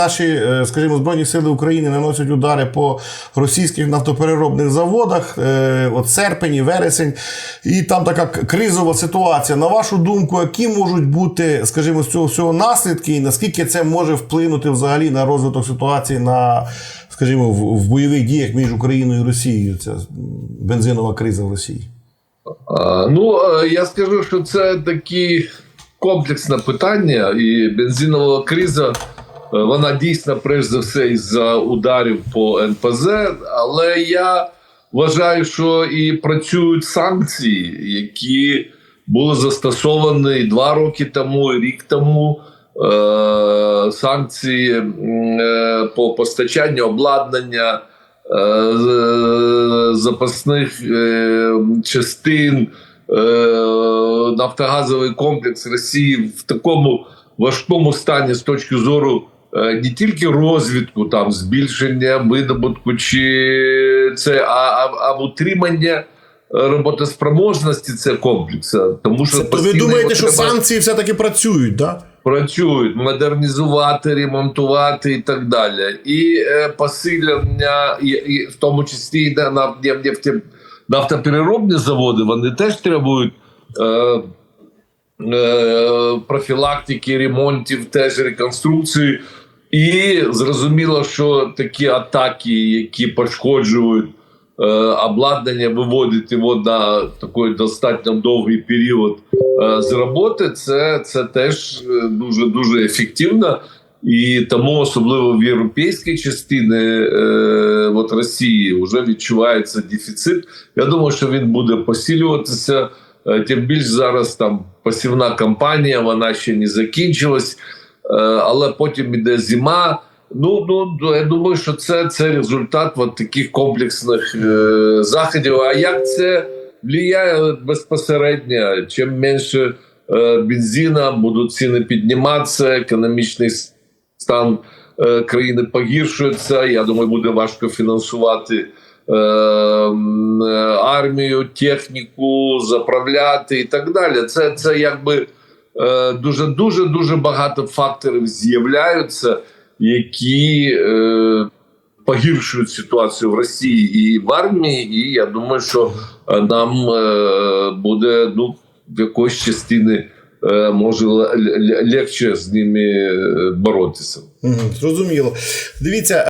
Наші, е, скажімо, Збройні сили України наносять удари по російських нафтопереробних заводах, е, от серпень і вересень, і там така кризова ситуація. На вашу думку, які можуть бути, скажімо, з цього всього наслідки, і наскільки це може вплинути взагалі на розвиток ситуації на, скажімо, в, в бойових діях між Україною і Росією? Ця бензинова криза в Росії? А, Ну, е, я скажу, що це таке комплексне питання, і бензинова криза, вона дійсно, перш за все, із-за ударів по НПЗ, але я вважаю, що і працюють санкції, які були застосовані два роки тому, і рік тому. Е, санкції е, по постачанню обладнання, е, запасних е, частин, е, нафтогазовий комплекс Росії в такому важкому стані з точки зору е, не тільки розвідку, там збільшення видобутку, чи це, а, а, а в утримання е, роботоспроможності це комплексу. Тому що Це, то ви думаєте, що треба- санкції все-таки працюють, так? працюють модернізувати, ремонтувати і так далі. І е, посилення, і, і в тому числі і на нафтопереробні заводи, вони теж требують. Е, е, профілактики, ремонтів, теж реконструкції. І зрозуміло, що такі атаки, які пошкоджують е, обладнання, виводять його на такий достатньо довгий період е, з роботи, це, це теж е, дуже дуже ефективно. І тому, особливо в європейській частині е, от Росії, вже відчувається дефіцит. Я думаю, що він буде посилюватися. Е, Тим більш зараз там посівна кампанія, вона ще не закінчилась, е, але потім іде зима. Ну, ну я думаю, що це, це результат от таких комплексних е, заходів. А як це впливає безпосередньо? Чим менше е, бензина будуть ціни підніматися, економічний стан е, країни погіршується. Я думаю, буде важко фінансувати армію, техніку, заправляти і так далі. Це, це якби е, дуже дуже дуже багато факторів з'являються, які е, погіршують ситуацію в Росії і в армії. І я думаю, що е, нам е, буде ну в якоїсь частини. е, Може легше з ними е, боротися. Зрозуміло. Дивіться,